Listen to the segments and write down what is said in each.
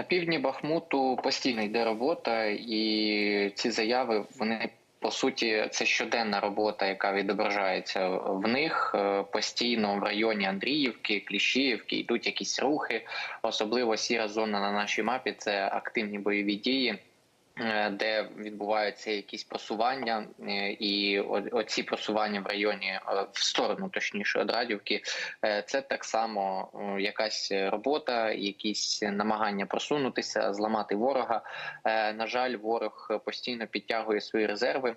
На півдні Бахмуту постійно йде робота, і ці заяви вони по суті це щоденна робота, яка відображається в них Е, постійно в районі Андріївки, Кліщіївки йдуть якісь рухи. Особливо сіра зона на нашій мапі це активні бойові дії. Е, Де відбуваються якісь просування, е, і оці просування в районі е, в сторону, точніше, Одрадівки, це так само якась робота, якісь намагання просунутися, зламати ворога. На жаль, ворог постійно підтягує свої резерви.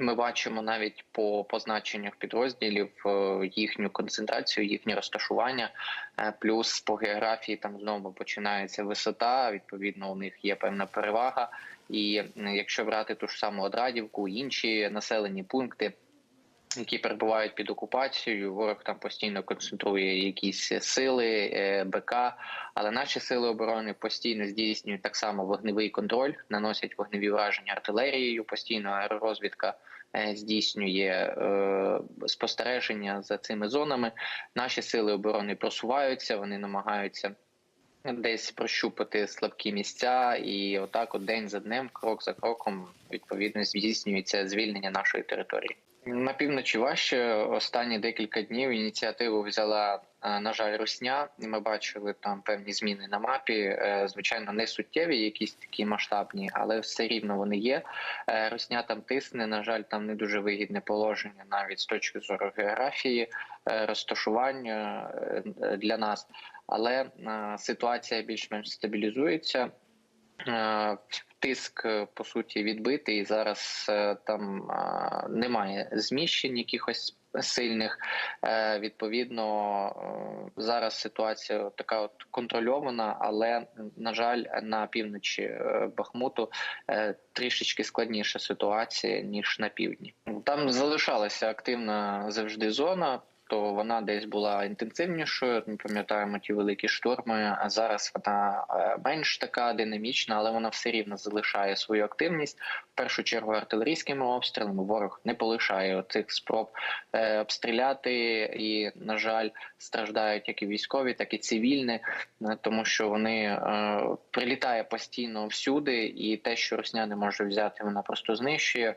Ми бачимо навіть по позначеннях підрозділів е, їхню концентрацію, їхнє розташування. Е, Плюс по географії там знову починається висота. Відповідно, у них є певна перевага. І якщо брати ту ж саму Одрадівку, інші населені пункти. Які перебувають під окупацією, ворог там постійно концентрує якісь сили, е, БК, але наші сили оборони постійно здійснюють так само вогневий контроль, наносять вогневі враження артилерією. Постійно аеророзвідка е, здійснює е, спостереження за цими зонами. Наші сили оборони просуваються, вони намагаються. Десь прощупати слабкі місця, і отак, от день за днем, крок за кроком, відповідно здійснюється звільнення нашої території. На півночі важче останні декілька днів ініціативу взяла е, на жаль Русня, ми бачили там певні зміни на мапі. Е, Звичайно, не суттєві, якісь такі масштабні, але все рівно вони є. Е, Русня там тисне. На жаль, там не дуже вигідне положення, навіть з точки зору географії, розташування для нас. Але ситуація більш-менш стабілізується. Е, Тиск е, по суті відбитий. Зараз е, там немає зміщень якихось сильних. Відповідно, зараз ситуація така от контрольована, але на жаль, на півночі Бахмуту трішечки складніша ситуація ніж на півдні. Там залишалася активна завжди зона. То вона десь була інтенсивнішою. Ми пам'ятаємо ті великі шторми. А зараз вона е, менш така динамічна, але вона все рівно залишає свою активність. В першу чергу артилерійськими обстрілами ворог не полишає цих спроб е, обстріляти, і на жаль, страждають як і військові, так і цивільні, е, тому що вони прилітає постійно всюди, і те, що Росня не може взяти, вона просто знищує.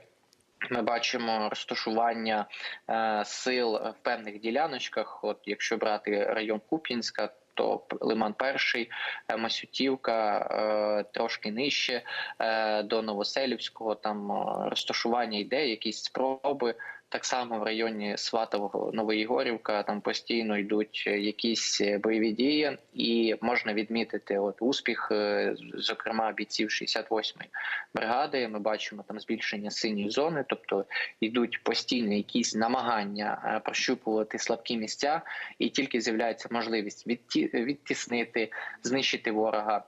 Ми бачимо розташування е, сил в певних діляночках. От якщо брати район Куп'янська, то Лиман Перший, е, Масютівка, е, трошки нижче е, до Новоселівського. Там е, розташування йде, якісь спроби. Так само в районі Сватового Новоєгорівка там постійно йдуть е, якісь е, бойові дії, і можна відмітити от успіх, е, зокрема бійців 68-ї бригади. Ми бачимо там збільшення синьої зони, тобто йдуть постійно якісь намагання прощупувати слабкі місця, і тільки з'являється можливість відті- відтіснити, знищити ворога.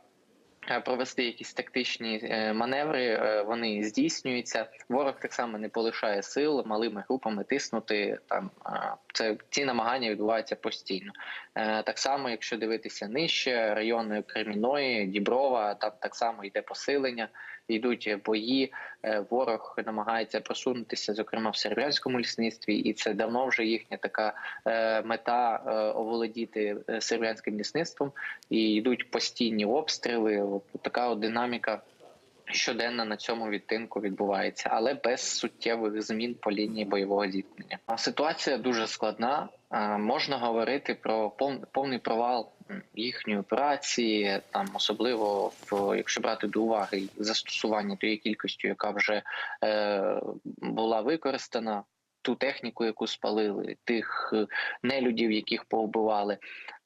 Е, Провести якісь тактичні е, маневри, е, вони здійснюються. Ворог так само не полишає сил малими групами тиснути. Там це ці намагання відбуваються постійно. Так само, якщо дивитися нижче, райони Креміної, Діброва, там так само йде посилення, йдуть бої. Е, Ворог намагається просунутися, зокрема в сербянському лісництві, і це давно вже їхня така е, мета е, оволодіти сербянським лісництвом. І йдуть постійні обстріли. Така динаміка. Щоденно на цьому відтинку відбувається, але без суттєвих змін по лінії бойового зіткнення. А ситуація дуже складна. Можна говорити про повний провал їхньої операції, там особливо в якщо брати до уваги застосування тієї кількості, яка вже е, була використана, ту техніку, яку спалили, тих е, нелюдів, яких повбивали.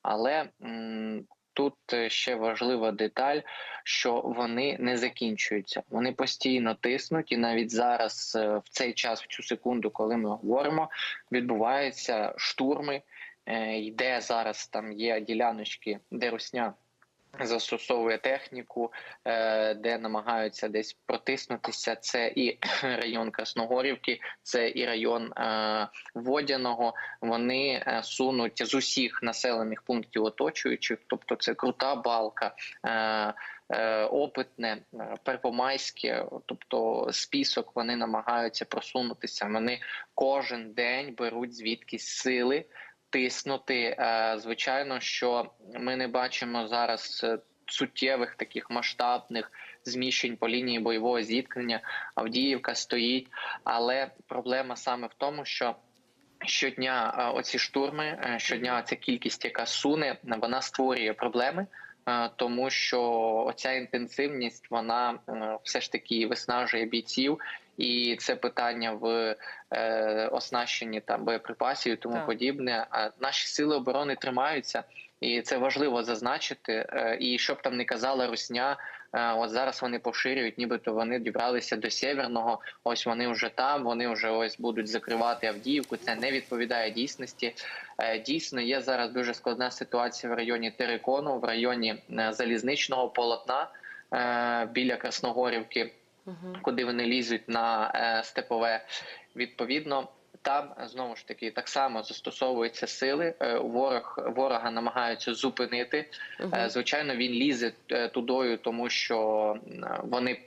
Але м, тут е, ще важлива деталь, що вони не закінчуються. Вони постійно тиснуть, і навіть зараз, е, в цей час, в цю секунду, коли ми говоримо, відбуваються штурми. Е, Йде зараз там є діляночки, де русня застосовує техніку, е, де намагаються десь протиснутися. Це і район Красногорівки, це і район е, Водяного. Вони сунуть з усіх населених пунктів оточуючих, тобто це крута балка. Опитне, Первомайське, тобто список вони намагаються просунутися. Вони кожен день беруть звідкись сили тиснути. Е, Звичайно, що ми не бачимо зараз е, суттєвих таких масштабних зміщень по лінії бойового зіткнення. Авдіївка стоїть, але проблема саме в тому, що щодня е, оці штурми, щодня ця кількість, яка суне, вона створює проблеми. Е, Тому що оця інтенсивність вона е, все ж таки виснажує бійців, і це питання в е, оснащенні там боєприпасів і тому Так. подібне. А наші сили оборони тримаються, і це важливо зазначити. І щоб там не казала Русня, от зараз вони поширюють, нібито вони дібралися до Сєвєрного. Ось вони вже там, вони вже ось будуть закривати Авдіївку. Це не відповідає дійсності. Е, Дійсно, є зараз дуже складна ситуація в районі Терекону, в районі е, залізничного полотна е, біля Красногорівки куди вони лізуть на степове. Відповідно, там е, знову ж таки так само застосовуються сили. Е, ворог ворога намагаються зупинити. Мгм. звичайно, він лізе тудою, тому що вони.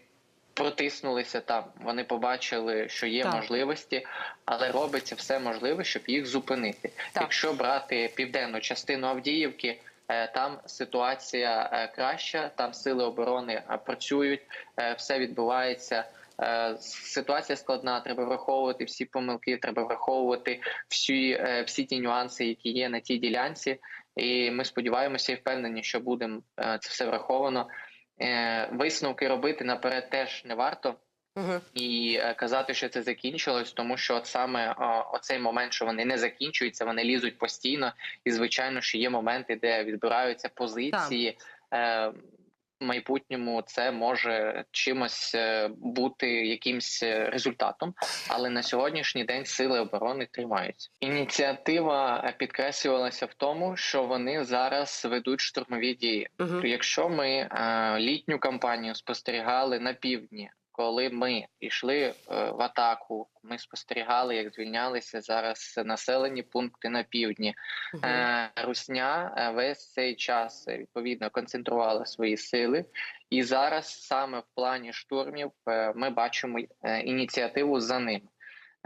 Протиснулися там, вони побачили, що є Так. можливості, але робиться все можливе, щоб їх зупинити. Так. Якщо брати південну частину Авдіївки, там ситуація краща, там сили оборони працюють, все відбувається. Е, Ситуація складна. Треба враховувати всі помилки, треба враховувати всі, е, всі ті нюанси, які є на тій ділянці. І ми сподіваємося і впевнені, що будемо е, це все враховано. Висновки робити наперед теж не варто Мгм. і казати, що це закінчилось, тому що от саме оцей момент, що вони не закінчуються, вони лізуть постійно, і звичайно, що є моменти, де відбираються позиції. В майбутньому це може чимось е, бути якимсь е, результатом, але на сьогоднішній день сили оборони тримаються. Ініціатива е, підкреслювалася в тому, що вони зараз ведуть штурмові дії. Угу. Якщо ми літню кампанію спостерігали на півдні, коли ми йшли е, в атаку, ми спостерігали, як звільнялися зараз населені пункти на півдні. Е, Русня е, весь цей час відповідно концентрувала свої сили, і зараз саме в плані штурмів ми бачимо ініціативу за ними.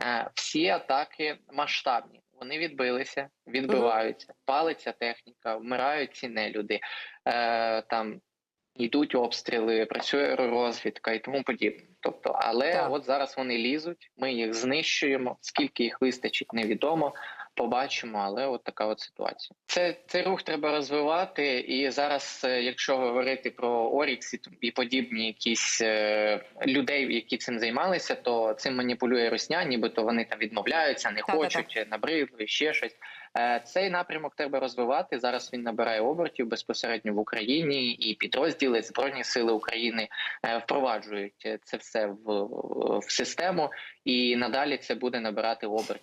Е, Всі атаки масштабні. Вони відбилися, відбиваються, палиться техніка, вмирають ці нелюди. Е, там йдуть обстріли, працює розвідка і тому подібне. Тобто, але Так. от зараз вони лізуть, ми їх знищуємо. Скільки їх вистачить, невідомо. Побачимо, але от така от ситуація. Це цей рух треба розвивати. І зараз, е, якщо говорити про Орікс і, і подібні якісь е, людей, які цим займалися, то цим маніпулює Росня, нібито вони там відмовляються, не Так-так-так. хочуть, набридли, ще щось. Е, Цей напрямок треба розвивати. Зараз він набирає обертів безпосередньо в Україні, і підрозділи Збройні Сили України е, впроваджують е, це все в, в систему, і надалі це буде набирати обертів.